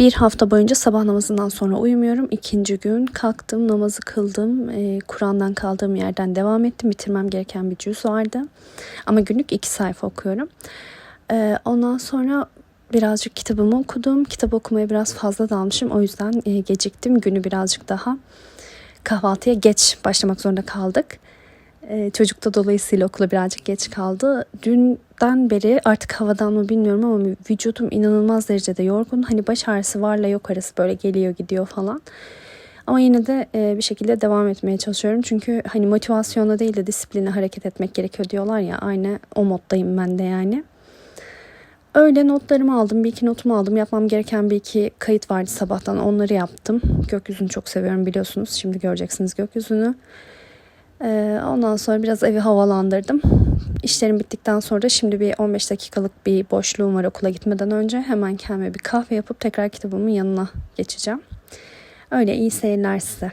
Bir hafta boyunca sabah namazından sonra uyumuyorum. İkinci gün kalktım, namazı kıldım. Ee, Kur'an'dan kaldığım yerden devam ettim. Bitirmem gereken bir cüz vardı. Ama günlük iki sayfa okuyorum. Ee, ondan sonra birazcık kitabımı okudum. Kitap okumaya biraz fazla dalmışım. O yüzden e, geciktim. Günü birazcık daha kahvaltıya geç başlamak zorunda kaldık. Ee, çocuk da dolayısıyla okula birazcık geç kaldı. Dünden beri artık havadan mı bilmiyorum ama vücudum inanılmaz derecede yorgun. Hani baş ağrısı varla yok arası böyle geliyor gidiyor falan. Ama yine de e, bir şekilde devam etmeye çalışıyorum. Çünkü hani motivasyonla değil de disipline hareket etmek gerekiyor diyorlar ya. Aynı o moddayım ben de yani. Öyle notlarımı aldım. Bir iki notumu aldım. Yapmam gereken bir iki kayıt vardı sabahtan. Onları yaptım. Gökyüzünü çok seviyorum biliyorsunuz. Şimdi göreceksiniz gökyüzünü. Ee, ondan sonra biraz evi havalandırdım. İşlerim bittikten sonra da şimdi bir 15 dakikalık bir boşluğum var okula gitmeden önce. Hemen kendime bir kahve yapıp tekrar kitabımın yanına geçeceğim. Öyle iyi seyirler size.